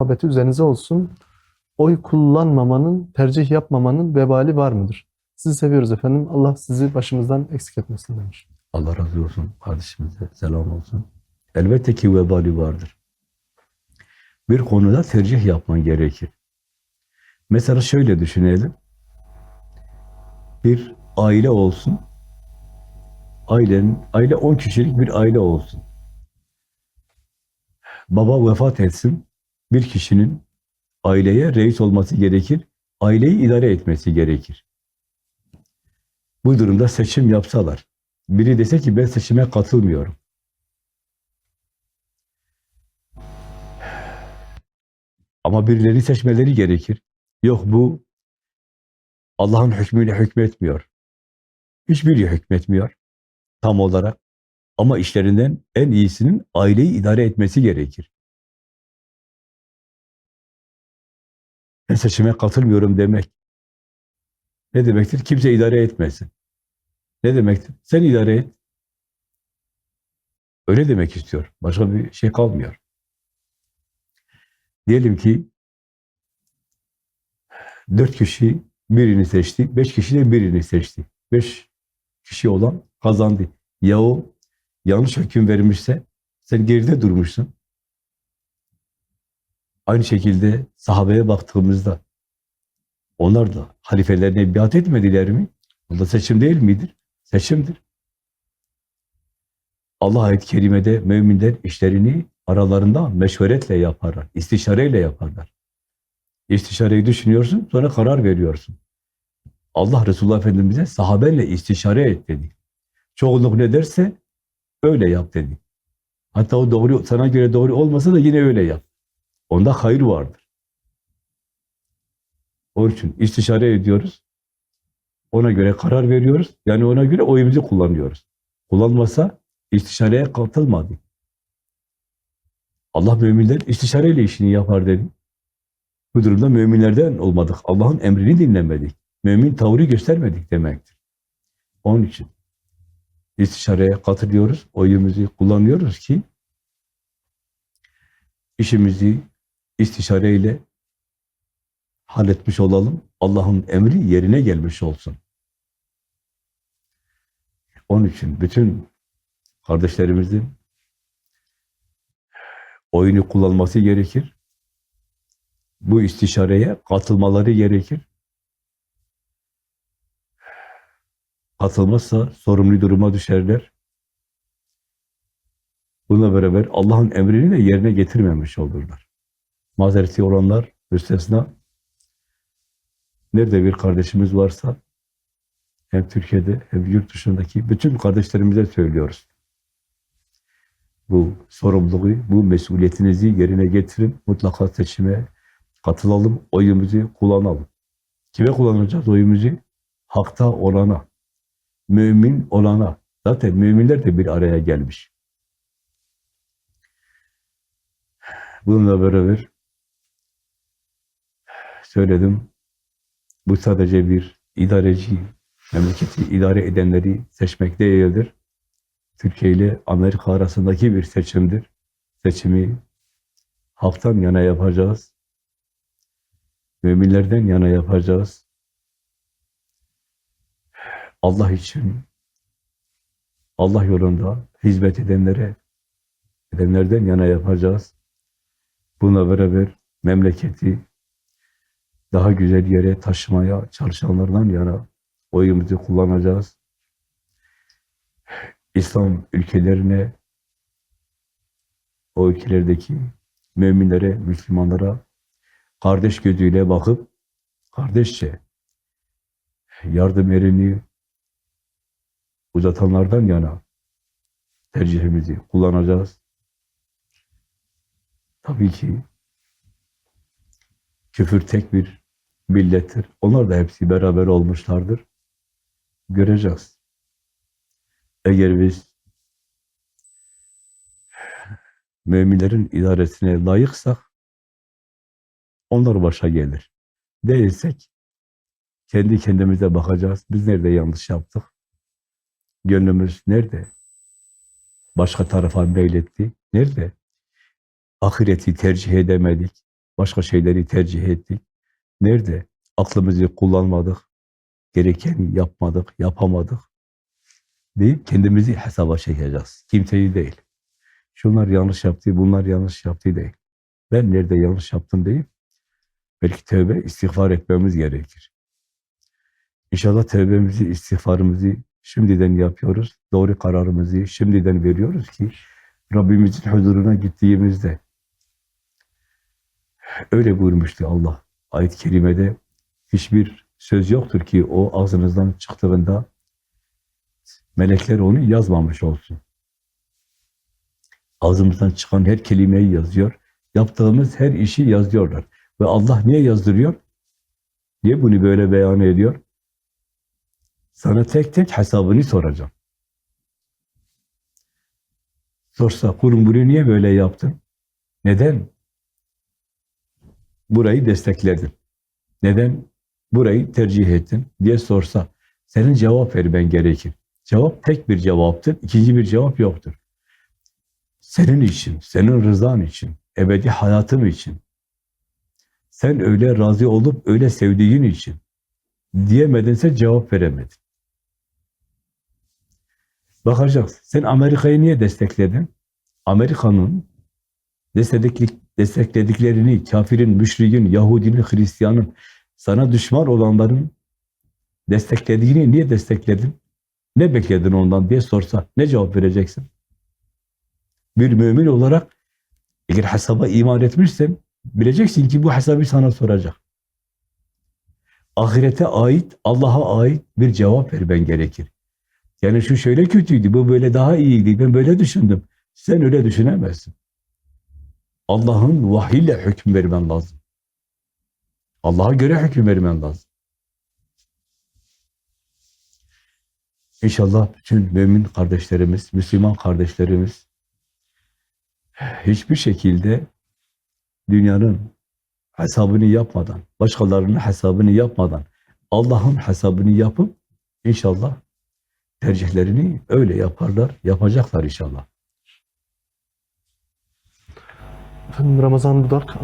muhabbeti üzerinize olsun. Oy kullanmamanın, tercih yapmamanın vebali var mıdır? Sizi seviyoruz efendim. Allah sizi başımızdan eksik etmesin demiş. Allah razı olsun. Kardeşimize selam olsun. Elbette ki vebali vardır. Bir konuda tercih yapman gerekir. Mesela şöyle düşünelim. Bir aile olsun. Ailenin, aile 10 kişilik bir aile olsun. Baba vefat etsin. Bir kişinin aileye reis olması gerekir. Aileyi idare etmesi gerekir. Bu durumda seçim yapsalar, biri dese ki ben seçime katılmıyorum. Ama birileri seçmeleri gerekir. Yok bu Allah'ın hükmüyle hükmetmiyor. Hiçbiri hükmetmiyor tam olarak. Ama işlerinden en iyisinin aileyi idare etmesi gerekir. Seçime katılmıyorum demek. Ne demektir? Kimse idare etmesin. Ne demektir? Sen idare et. Öyle demek istiyor. Başka bir şey kalmıyor. Diyelim ki dört kişi birini seçti, beş kişi de birini seçti. Beş kişi olan kazandı. Ya o yanlış hüküm vermişse sen geride durmuşsun. Aynı şekilde sahabeye baktığımızda onlar da halifelerine biat etmediler mi? O da seçim değil midir? Seçimdir. Allah ayet-i kerimede müminler işlerini aralarında meşveretle yaparlar, istişareyle yaparlar. İstişareyi düşünüyorsun, sonra karar veriyorsun. Allah Resulullah Efendimiz'e sahabenle istişare et dedi. Çoğunluk ne derse öyle yap dedi. Hatta o doğru sana göre doğru olmasa da yine öyle yap. Onda hayır vardır. Onun için istişare ediyoruz. Ona göre karar veriyoruz. Yani ona göre oyumuzu kullanıyoruz. Kullanmasa istişareye katılmadı. Allah müminler istişareyle işini yapar dedi. Bu durumda müminlerden olmadık. Allah'ın emrini dinlemedik. Mümin tavrı göstermedik demektir. Onun için istişareye katılıyoruz. Oyumuzu kullanıyoruz ki işimizi istişareyle halletmiş olalım. Allah'ın emri yerine gelmiş olsun. Onun için bütün kardeşlerimizin oyunu kullanması gerekir. Bu istişareye katılmaları gerekir. Katılmazsa sorumlu duruma düşerler. Bununla beraber Allah'ın emrini de yerine getirmemiş olurlar. Mazereti olanlar müstesna. Nerede bir kardeşimiz varsa hem Türkiye'de hem yurt dışındaki bütün kardeşlerimize söylüyoruz. Bu sorumluluğu, bu mesuliyetinizi yerine getirin. Mutlaka seçime katılalım, oyumuzu kullanalım. Kime kullanacağız oyumuzu? Hakta olana, mümin olana. Zaten müminler de bir araya gelmiş. Bununla beraber söyledim, bu sadece bir idareci, memleketi idare edenleri seçmek değildir. Türkiye ile Amerika arasındaki bir seçimdir. Seçimi halktan yana yapacağız. Müminlerden yana yapacağız. Allah için, Allah yolunda hizmet edenlere, edenlerden yana yapacağız. Buna beraber memleketi daha güzel yere taşımaya çalışanlardan yana oyumuzu kullanacağız. İslam ülkelerine, o ülkelerdeki müminlere, Müslümanlara kardeş gözüyle bakıp kardeşçe yardım elini uzatanlardan yana tercihimizi kullanacağız. Tabii ki küfür tek bir millettir. Onlar da hepsi beraber olmuşlardır. Göreceğiz. Eğer biz müminlerin idaresine layıksak onlar başa gelir. Değilsek kendi kendimize bakacağız. Biz nerede yanlış yaptık? Gönlümüz nerede? Başka tarafa meyletti. Nerede? Ahireti tercih edemedik. Başka şeyleri tercih ettik? Nerede aklımızı kullanmadık? Gerekeni yapmadık, yapamadık deyip kendimizi hesaba çekeceğiz. Kimseyi değil. Şunlar yanlış yaptı, bunlar yanlış yaptı değil. Ben nerede yanlış yaptım deyip belki tövbe, istiğfar etmemiz gerekir. İnşallah tövbemizi, istiğfarımızı şimdiden yapıyoruz. Doğru kararımızı şimdiden veriyoruz ki Rabbimizin huzuruna gittiğimizde öyle buyurmuştu Allah. Ayet-i kerimede hiçbir söz yoktur ki o ağzınızdan çıktığında melekler onu yazmamış olsun. Ağzımızdan çıkan her kelimeyi yazıyor. Yaptığımız her işi yazıyorlar. Ve Allah niye yazdırıyor? Niye bunu böyle beyan ediyor? Sana tek tek hesabını soracağım. Sorsa kurum bunu niye böyle yaptın? Neden? Burayı destekledin. Neden burayı tercih ettin diye sorsa senin cevap vermen gerekir. Cevap tek bir cevaptır. ikinci bir cevap yoktur. Senin için, senin rızan için, ebedi hayatım için. Sen öyle razı olup öyle sevdiğin için diyemedinse cevap veremedin. Bakacağız. Sen Amerika'yı niye destekledin? Amerika'nın destekledik, desteklediklerini, kafirin, müşrikin, Yahudinin, Hristiyanın, sana düşman olanların desteklediğini niye destekledin? Ne bekledin ondan diye sorsa ne cevap vereceksin? Bir mümin olarak eğer hesaba iman etmişsen bileceksin ki bu hesabı sana soracak. Ahirete ait, Allah'a ait bir cevap vermen gerekir. Yani şu şöyle kötüydü, bu böyle daha iyiydi, ben böyle düşündüm. Sen öyle düşünemezsin. Allah'ın vahiyle hüküm vermen lazım. Allah'a göre hüküm vermen lazım. İnşallah bütün mümin kardeşlerimiz, Müslüman kardeşlerimiz hiçbir şekilde dünyanın hesabını yapmadan, başkalarının hesabını yapmadan, Allah'ın hesabını yapıp inşallah tercihlerini öyle yaparlar, yapacaklar inşallah. Efendim Ramazan Budak